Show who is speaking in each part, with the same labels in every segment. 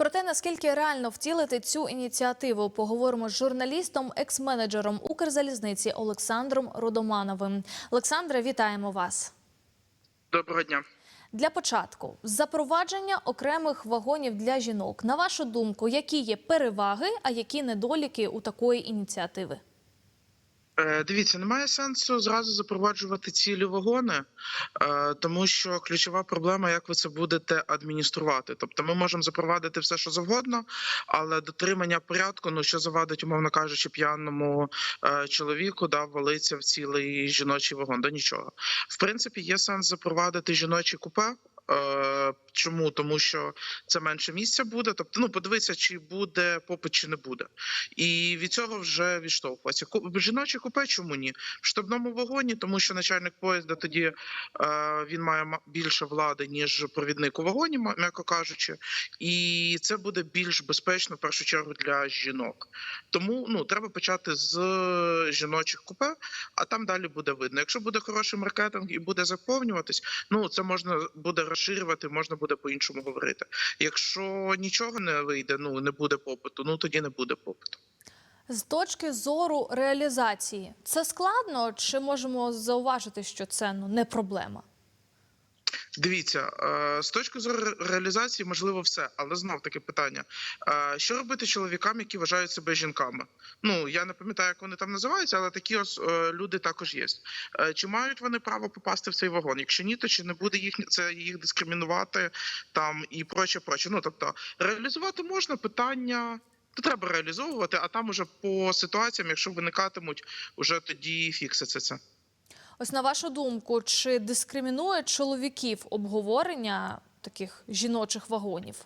Speaker 1: Про те, наскільки реально втілити цю ініціативу, поговоримо з журналістом, екс-менеджером Укрзалізниці Олександром Родомановим. Олександре, вітаємо вас.
Speaker 2: Доброго дня.
Speaker 1: Для початку запровадження окремих вагонів для жінок. На вашу думку, які є переваги, а які недоліки у такої ініціативи?
Speaker 2: Е, Дивіться, немає сенсу зразу запроваджувати цілі вагони, е, тому що ключова проблема, як ви це будете адмініструвати. Тобто, ми можемо запровадити все, що завгодно, але дотримання порядку, ну що завадить, умовно кажучи, п'яному е, чоловіку, да, валиться в цілий жіночий вагон. Да нічого. В принципі, є сенс запровадити жіночі купе. Чому? Тому що це менше місця буде. Тобто, ну подивитися, чи буде попит, чи не буде. І від цього вже відштовхуватися. Жіночі купе чому ні? В штабному вагоні, тому що начальник поїзда тоді е, він має більше влади, ніж провідник у вагоні, м'яко кажучи, і це буде більш безпечно в першу чергу для жінок. Тому ну треба почати з жіночих купе, а там далі буде видно. Якщо буде хороший маркетинг і буде заповнюватись, ну це можна буде розширювати, можна буде по-іншому говорити. Якщо нічого не вийде, ну не буде попиту, ну тоді не буде попиту.
Speaker 1: З точки зору реалізації, це складно чи можемо зауважити, що це ну не проблема?
Speaker 2: Дивіться, е, з точки зору реалізації можливо все, але знов таки питання: е, що робити чоловікам, які вважають себе жінками? Ну я не пам'ятаю, як вони там називаються, але такі ось е, люди також є. Чи мають вони право попасти в цей вагон? Якщо ні, то чи не буде їх це їх дискримінувати там і проче, проче. Ну тобто реалізувати можна питання. То треба реалізовувати, а там уже по ситуаціям, якщо виникатимуть, уже тоді фікситься це.
Speaker 1: Ось на вашу думку, чи дискримінує чоловіків обговорення таких жіночих вагонів?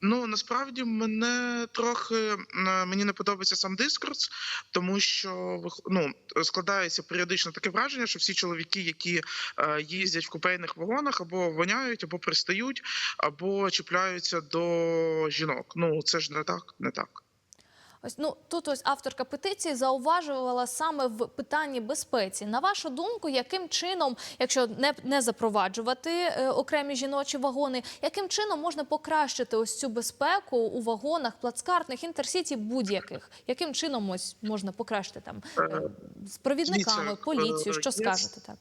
Speaker 2: Ну насправді мене трохи е, мені не подобається сам дискурс, тому що ну, складається періодично таке враження, що всі чоловіки, які е, їздять в купейних вагонах, або воняють, або пристають, або чіпляються до жінок. Ну це ж не так, не так.
Speaker 1: Ось ну тут ось авторка петиції зауважувала саме в питанні безпеці. На вашу думку, яким чином, якщо не, не запроваджувати е, окремі жіночі вагони, яким чином можна покращити ось цю безпеку у вагонах, плацкартних, інтерсіті будь-яких? Яким чином ось можна покращити там е, з провідниками, поліцію?
Speaker 2: е,
Speaker 1: Що скажете так?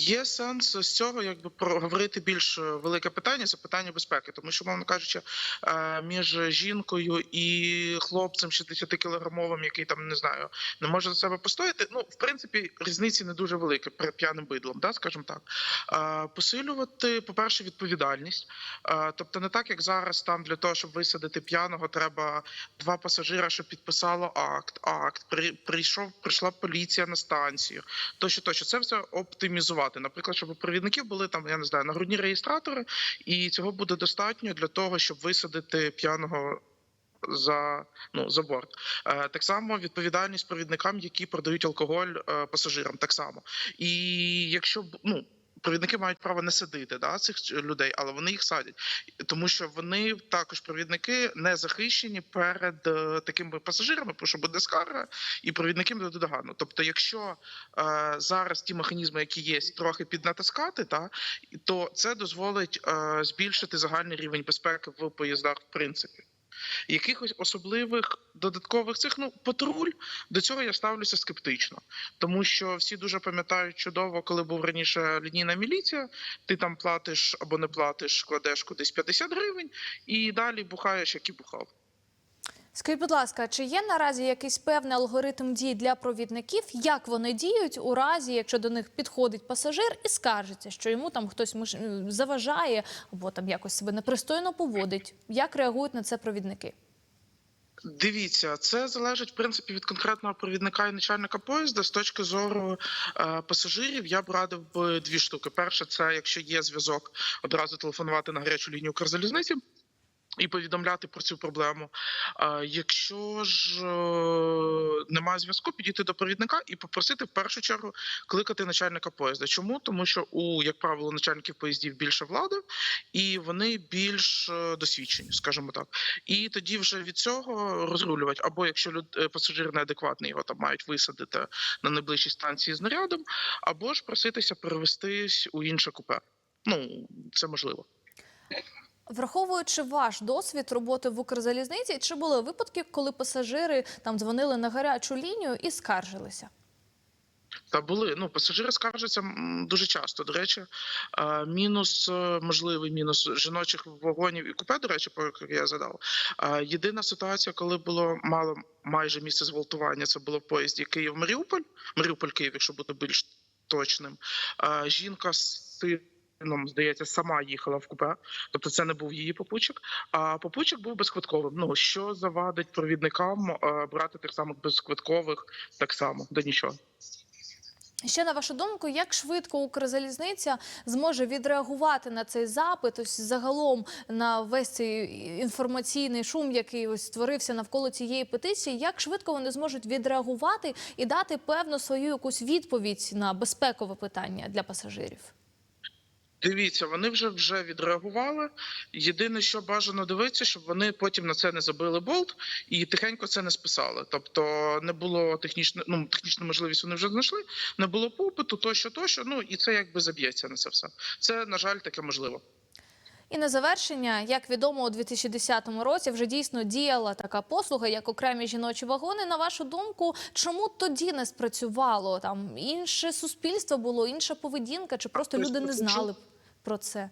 Speaker 2: Є сенс з цього, якби проговорити більш е, велике питання це питання безпеки, тому що, мовно кажучи, е, між жінкою і хлопцем 60 кілограмовим, який там не знаю, не може за себе постояти. Ну, в принципі, різниці не дуже великі перед п'яним бидлом, да, скажімо так. Е, Посилювати, по-перше, відповідальність. Е, Тобто, не так як зараз там для того, щоб висадити п'яного, треба два пасажира, щоб підписало акт. Акт при прийшов, прийшла поліція на станцію тощо, тощо. Це все оптимізувати. Наприклад, щоб у провідників були там, я не знаю, нагрудні реєстратори, і цього буде достатньо для того, щоб висадити п'яного. За ну за борт е, так само відповідальність провідникам, які продають алкоголь е, пасажирам, так само. І якщо ну провідники мають право не садити да, цих людей, але вони їх садять, тому що вони також провідники не захищені перед е, такими пасажирами, тому що буде скарга, і провідники буде догану. Тобто, якщо е, зараз ті механізми, які є, трохи піднатискати, та то це дозволить е, збільшити загальний рівень безпеки в поїздах, в принципі. Якихось особливих додаткових цих ну патруль до цього я ставлюся скептично, тому що всі дуже пам'ятають чудово, коли був раніше лінійна міліція. Ти там платиш або не платиш, кладеш кудись 50 гривень, і далі бухаєш, як і бухав.
Speaker 1: Скажіть, будь ласка, чи є наразі якийсь певний алгоритм дій для провідників? Як вони діють у разі, якщо до них підходить пасажир і скаржиться, що йому там хтось заважає або там якось себе непристойно поводить? Як реагують на це провідники?
Speaker 2: Дивіться, це залежить в принципі від конкретного провідника і начальника поїзда. З точки зору е, пасажирів, я б радив би дві штуки. Перше, це якщо є зв'язок, одразу телефонувати на гарячу лінію Укрзалізниці. І повідомляти про цю проблему. Якщо ж е, немає зв'язку, підійти до провідника і попросити в першу чергу кликати начальника поїзда. Чому? Тому що у, як правило, начальників поїздів більше влади, і вони більш е, досвідчені, скажімо так. І тоді вже від цього розрулювати. Або якщо люд, е, пасажир неадекватний, його там мають висадити на найближчій станції з нарядом, або ж проситися перевестись у інше купе. Ну це можливо.
Speaker 1: Враховуючи ваш досвід роботи в Укрзалізниці, чи були випадки, коли пасажири там дзвонили на гарячу лінію і скаржилися?
Speaker 2: Та були ну пасажири скаржаться дуже часто. До речі, Е, мінус е, можливий мінус жіночих вагонів і купе. До речі, про який я задав. Е, Єдина ситуація, коли було мало майже місце зґвалтування, це було в поїзді Київ-Маріуполь, Маріуполь-Київ, якщо бути більш точним. Жінка з сином, здається, сама їхала в купе, тобто це не був її попутчик. А попутчик був безквитковим. Ну що завадить провідникам е, брати тих самих безквиткових так само, да нічого.
Speaker 1: Ще на вашу думку, як швидко Укрзалізниця зможе відреагувати на цей запит, ось загалом на весь цей інформаційний шум, який ось створився навколо цієї петиції, як швидко вони зможуть відреагувати і дати певну свою якусь відповідь на безпекове питання для пасажирів?
Speaker 2: Дивіться, вони вже вже відреагували. Єдине, що бажано дивитися, щоб вони потім на це не забили болт і тихенько це не списали. Тобто не було технічно, ну технічну можливість вони вже знайшли, не було попиту, тощо, тощо. Ну і це якби заб'ється на це все. Це на жаль таке можливо.
Speaker 1: І на завершення, як відомо, у 2010 році вже дійсно діяла така послуга, як окремі жіночі вагони. На вашу думку, чому тоді не спрацювало? Там інше суспільство було, інша поведінка, чи просто люди не знали про це?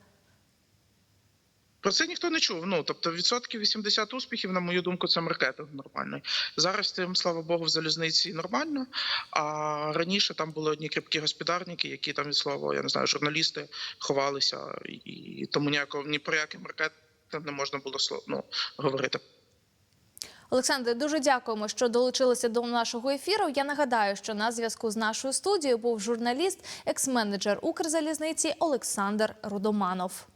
Speaker 2: Про це ніхто не чув. Ну тобто, відсотків 80 успіхів, на мою думку, це маркетинг нормальний. Зараз тим, слава Богу, в залізниці нормально. А раніше там були одні кріпкі господарники, які там від слова, я не знаю, журналісти ховалися, і тому ніякого ні про який маркетинг не можна було ну, говорити.
Speaker 1: Олександре, дуже дякуємо, що долучилися до нашого ефіру. Я нагадаю, що на зв'язку з нашою студією був журналіст, екс-менеджер Укрзалізниці Олександр Рудоманов.